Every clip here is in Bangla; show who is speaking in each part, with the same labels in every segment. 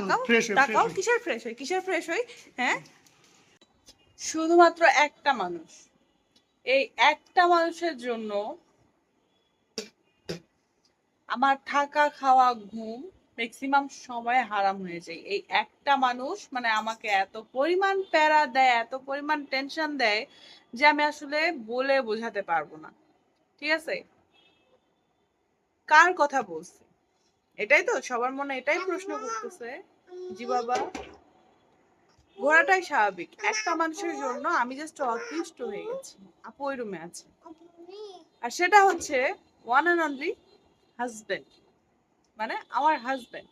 Speaker 1: তাকাও তাকাও কিসের ফ্রেশ হয় কিসের ফ্রেশ হই হ্যাঁ? শুধুমাত্র একটা মানুষ। এই একটা মানুষের জন্য আমার থাকা খাওয়া ঘুম ম্যাক্সিমাম সময় হারাম হয়ে যায়। এই একটা মানুষ মানে আমাকে এত পরিমাণ প্যারা দেয় এত পরিমাণ টেনশন দেয় যে আমি আসলে বলে বোঝাতে পারব না। ঠিক আছে? কার কথা বলছি? এটাই তো, সবার মনে এটাই প্রশ্ন করতেছে, জি বাবা। ঘোরাটাই স্বাভাবিক, একটা মানুষের জন্য আমি জাস্ট অতিষ্ঠ হয়ে গেছি, আপু ওই রুমে আছে। আর সেটা হচ্ছে ওয়ান অ্যান্ড অনলি হাজবেন্ড মানে আমার হাজবেন্ড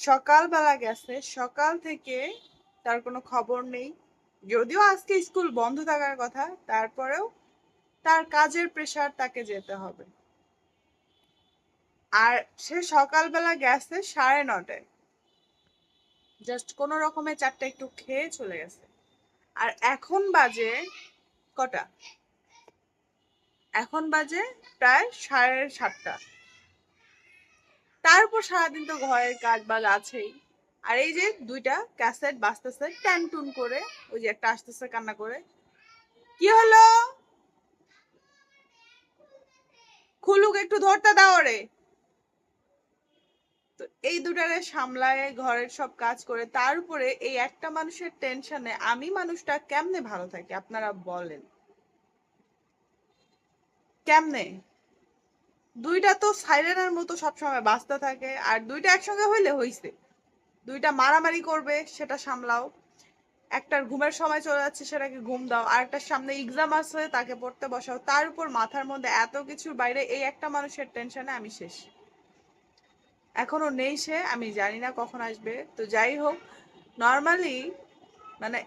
Speaker 1: সকালবেলা গেছে, সকাল থেকে তার কোনো খবর নেই, যদিও আজকে স্কুল বন্ধ থাকার কথা, তারপরেও তার কাজের প্রেশার তাকে যেতে হবে। আর সে সকালবেলা গেছে সাড়ে নটায়। জাস্ট কোনো রকমে চারটা একটু খেয়ে চলে গেছে। আর এখন বাজে কটা? এখন বাজে প্রায় সাড়ে সাতটা। তারপর সারাদিন তো ঘরের কাজ বাজ আছেই। আর এই যে দুইটা ক্যাসেট বাজতেছে ট্যান টুন করে, ওই যে একটা আসতেছে কান্না করে। কি হলো? খুলুক, একটু ধরতে দাও রে তো এই দুটারে সামলায়, ঘরের সব কাজ করে, তার উপরে এই একটা মানুষের টেনশনে আমি মানুষটা কেমনে ভালো থাকি, আপনারা বলেন। কেমনে? দুইটা তো সাইরেনের মতো সবসময় বাঁচতে থাকে, আর দুইটা একসঙ্গে হইলে হইছে। দুইটা মারামারি করবে, সেটা সামলাও। একটার ঘুমের সময় চলে যাচ্ছে, সেটাকে ঘুম দাও। আর একটার সামনে এক্সাম আছে, তাকে পড়তে বসাও। তার উপর মাথার মধ্যে এত কিছুর বাইরে এই একটা মানুষের টেনশনে আমি শেষ। এখনও নেই সে, আমি জানি না কখন আসবে। তো যাই হোক নর্মালি মানে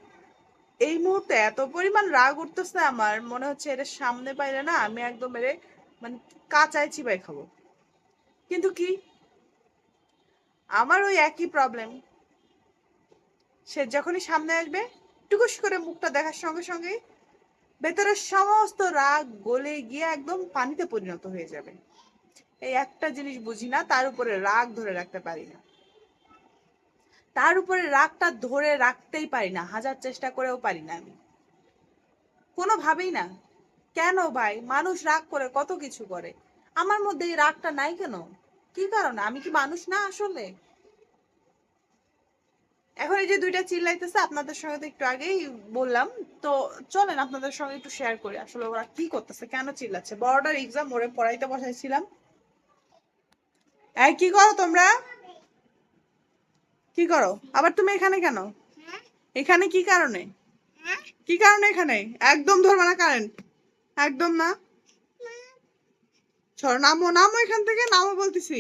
Speaker 1: এই মুহূর্তে এত পরিমাণ রাগ উঠতেছে আমার, মনে হচ্ছে এর সামনে পাইলে না আমি একদম এর মানে কাঁচায় চিবাই খাব। কিন্তু কি? আমার ওই একই প্রবলেম সে যখনই সামনে আসবে, টুকুস করে মুখটা দেখার সঙ্গে সঙ্গে ভেতরের সমস্ত রাগ গলে গিয়ে একদম পানিতে পরিণত হয়ে যাবে। এই একটা জিনিস বুঝি না, তার উপরে রাগ ধরে রাখতে পারি না। তার উপরে রাগটা ধরে রাখতেই পারি না, হাজার চেষ্টা করেও পারি না আমি। কোনোভাবেই না। কেন ভাই? মানুষ রাগ করে, কত কিছু করে। আমার মধ্যে এই রাগটা নাই কেন? কি কারণে? আমি কি মানুষ না আসলে? এখন এই যে দুইটা চিল্লাইতেছে, আপনাদের সঙ্গে তো একটু আগেই বললাম। তো চলেন, আপনাদের সঙ্গে একটু শেয়ার করি, আসলে ওরা কি করতেছে, কেন চিল্লাচ্ছে? বড়টার এক্সাম ওরে পড়াইতে বসাইছিলাম। এই, কি করো তোমরা? কি করো? আবার তুমি এখানে কেন? এখানে কি কারণে? কি কারণে এখানে? একদম ধরবে না কারেন্ট একদম না? ছড়, নামো নামো এখান থেকে, নামো বলতেছি।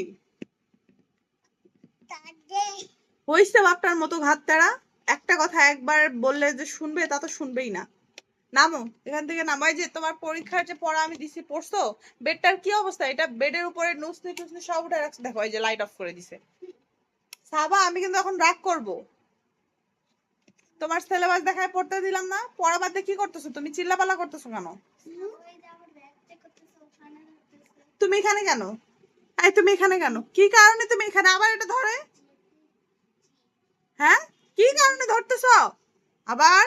Speaker 1: হইছে বাপটার মতো ঘাত তেরা। একটা কথা একবার বললে যে শুনবে তা তো শুনবেই না। নামো, এখান থেকে নামাই যে তোমার পরীক্ষার যে পড়া আমি দিছি, পড়ছো, বেডটার কি অবস্থা? এটা বেডের উপরে নুসনি টুসনি সব উঠে রাখছে, দেখো, এই যে লাইট অফ করে দিছে। সাবা, আমি কিন্তু এখন রাগ করব। তোমার সিলেবাস দেখায় পড়তে দিলাম না, পড়া বাদে কি করতেছো? তুমি চিল্লাপালা করতেছো কেন? তুমি এখানে কেন? এই তুমি এখানে কেন? কি কারণে তুমি এখানে? আবার এটা ধরে? হ্যাঁ? কি কারণে ধরতেছ? আবার?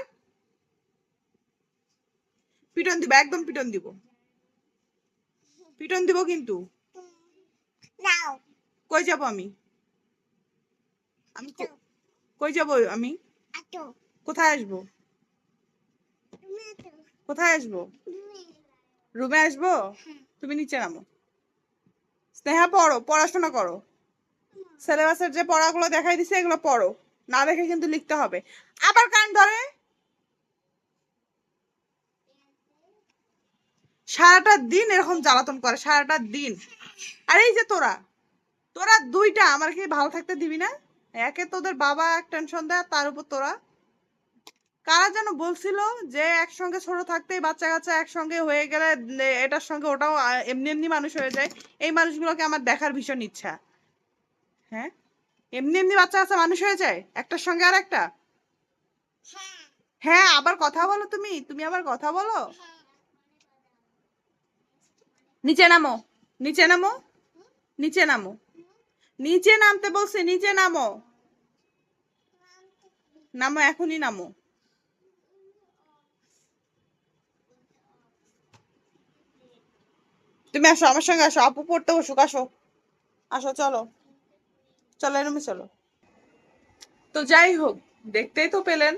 Speaker 1: পিটন দিব একদম পিটন দিব। পিটন দিব কিন্তু। কই যাব আমি? আমি কই যাব আমি? কোথায় আসব? কোথায় আসব? রুমে। আসব? তুমি নিচে নামো। স্নেহা পড়ো পড়াশোনা করো। সিলেবাসের যে পড়াগুলো দেখাই দিছে এগুলো পড়ো। না দেখে কিন্তু লিখতে হবে। আবার কান ধরে। সারাটা দিন এরকম জ্বালাতন করে, সারাটা দিন। আর এই যে তোরা তোরা দুইটা, আমার কি ভালো থাকতে দিবি না? একে তোদের বাবা এক টেনশন দেয়, তার উপর তোরা। কারা যেন বলছিল যে একসঙ্গে ছোট থাকতেই বাচ্চা কাচ্চা একসঙ্গে হয়ে গেলে এটার সঙ্গে ওটাও এমনি এমনি মানুষ হয়ে যায়। এই মানুষগুলোকে আমার দেখার ভীষণ ইচ্ছা। হ্যাঁ? এমনি এমনি বাচ্চা কাচ্চা মানুষ হয়ে যায়, একটার সঙ্গে আর একটা হ্যাঁ আবার কথা বলো তুমি তুমি আবার কথা বলো। নিচে নামো। নিচে নামো। নিচে নামো। নিচে নামতে বলছি, নিচে নামো। নামো, এখনই নামো। তুমি আসো, আমার সঙ্গে আসো। আপু পড়তে বসুক, আসো। আসো, চলো। চলো, এরমই চলো। তো যাই হোক, দেখতেই তো পেলেন।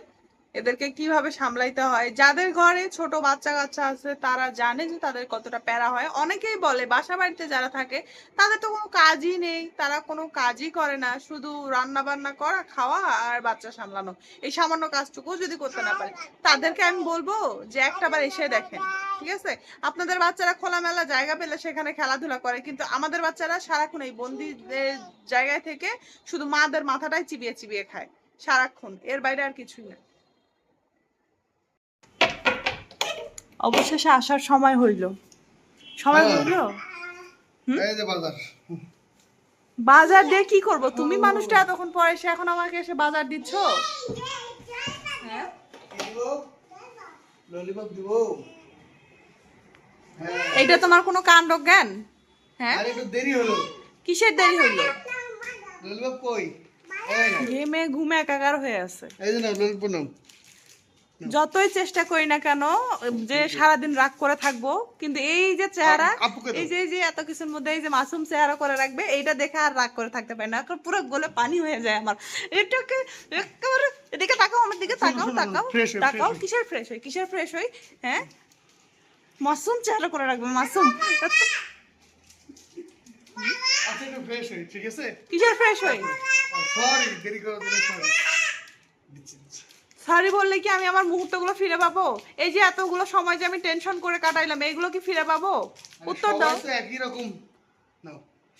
Speaker 1: এদেরকে কীভাবে সামলাইতে হয়? যাদের ঘরে ছোট বাচ্চা কাচ্চা আছে, তারা জানে যে তাদের কতটা প্যারা হয়। অনেকেই বলে বাসা বাড়িতে যারা থাকে, তাদের তো কোনো কাজই নেই। তারা কোনো কাজই করে না। শুধু রান্না বান্না করা, খাওয়া আর বাচ্চা সামলানো। এই সামান্য কাজটুকু যদি করতে না পারে। তাদেরকে আমি বলব যে একটাবার এসে দেখেন, ঠিক আছে? আপনাদের বাচ্চারা খোলামেলা জায়গা পেলে সেখানে খেলাধুলা করে, কিন্তু আমাদের বাচ্চারা সারাক্ষণ এই বন্দিদের জায়গায় থেকে শুধু মাদের মাথাটাই চিবিয়ে চিবিয়ে খায়, সারাক্ষণ। এর বাইরে আর কিছুই না। অবশেষে আসার সময় হইল। সময়
Speaker 2: হ্যাঁ।
Speaker 1: হইল?
Speaker 2: বাজার।
Speaker 1: দিয়ে কি করব? তুমি মানুষটা এতক্ষণ পরে এসে এখন আমাকে এসে বাজার দিচ্ছ? হ্যাঁ।
Speaker 2: হ্যাঁ।
Speaker 1: এইটা তোমার কোনো কাণ্ড জ্ঞান হ্যাঁ
Speaker 2: দেরি হলো।
Speaker 1: কিসের দেরি
Speaker 2: কই?
Speaker 1: ঘেমে ঘুমে একাকার হয়ে আছে।
Speaker 2: এই যে না
Speaker 1: যতই চেষ্টা করি না কেন যে সারাদিন রাগ করে থাকব কিন্তু এই যে চেহারা। এই যে এই যে এত কিছুর মধ্যে এই যে মাসুম চেহারা করে রাখবে এইটা দেখে আর রাগ করে থাকতে পারি না। পুরো গলে পানি হয়ে যায় আমার। এটাকে একেবারে এদিকে তাকাও আমার দিকে তাকাও তাকাও তাকাও কিসের ফ্রেশ হই কিসের ফ্রেশ হই হ্যাঁ? মাসুম চেহারা করে রাখবে মাসুম।
Speaker 2: আচ্ছা একটু ফ্রেশ হই ঠিক আছে?
Speaker 1: কিসের ফ্রেশ হই?
Speaker 2: সরি দেরি করার জন্য সরি।
Speaker 1: সরি বললে কি আমি আমার মুহূর্তগুলো ফিরে পাবো? এই যে এতগুলো সময় যে আমি টেনশন করে কাটাইলাম এইগুলো কি ফিরে পাবো? উত্তর দাও।
Speaker 2: একই রকম।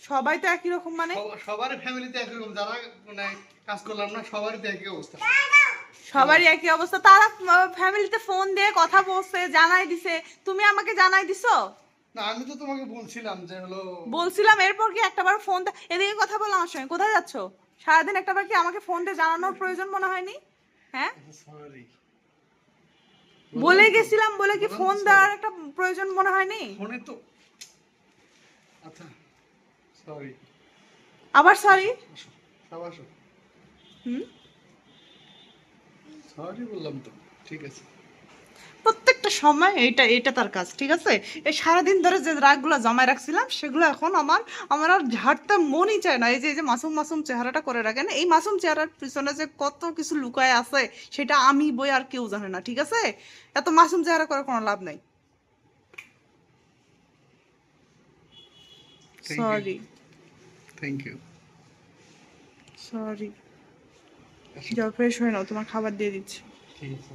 Speaker 1: সবাই তো একই রকম মানে?
Speaker 2: সবার ফ্যামিলিতে একই রকম। যারা মানে কাজ করলাম না সবারই তো একই অবস্থা।
Speaker 1: সবারই একই অবস্থা। তারা ফ্যামিলিতে ফোন দিয়ে কথা বলছে জানাই দিছে। তুমি আমাকে জানাই দিছো?
Speaker 2: না আমি তো তোমাকে বলছিলাম যে হলো
Speaker 1: বলছিলাম এরপর কি একটাবার ফোন এদিকে কথা বলো আমার সঙ্গে। কোথায় যাচ্ছ? সারাদিন একটাবার কি আমাকে ফোন দিয়ে জানানোর প্রয়োজন মনে হয়নি? হ্যাঁ? বলে গেছিলাম বলে কি ফোন দেওয়ার একটা প্রয়োজন মনে হয়নি?
Speaker 2: ফোনে তো আচ্ছা সরি
Speaker 1: আবার সরি হুম?
Speaker 2: সরি বললাম তো ঠিক আছে।
Speaker 1: প্রত্যেকটা সময় এটা এটা তার কাজ ঠিক আছে? এই সারাদিন ধরে যে রাগগুলো জমায় রাখছিলাম সেগুলো এখন আমার আমার আর ঝাড়তে মনই চায় না। এই যে এই যে মাসুম মাসুম চেহারাটা করে রাখেন এই মাসুম চেহারার পিছনে যে কত কিছু লুকায় আছে সেটা আমি বই আর কেউ জানে না ঠিক আছে? এত মাসুম চেহারা করে কোনো লাভ নাই। সরি
Speaker 2: থ্যাংক ইউ
Speaker 1: সরি যাও ফ্রেশ হয়ে নাও তোমার খাবার দিয়ে দিচ্ছি।
Speaker 2: ঠিক আছে।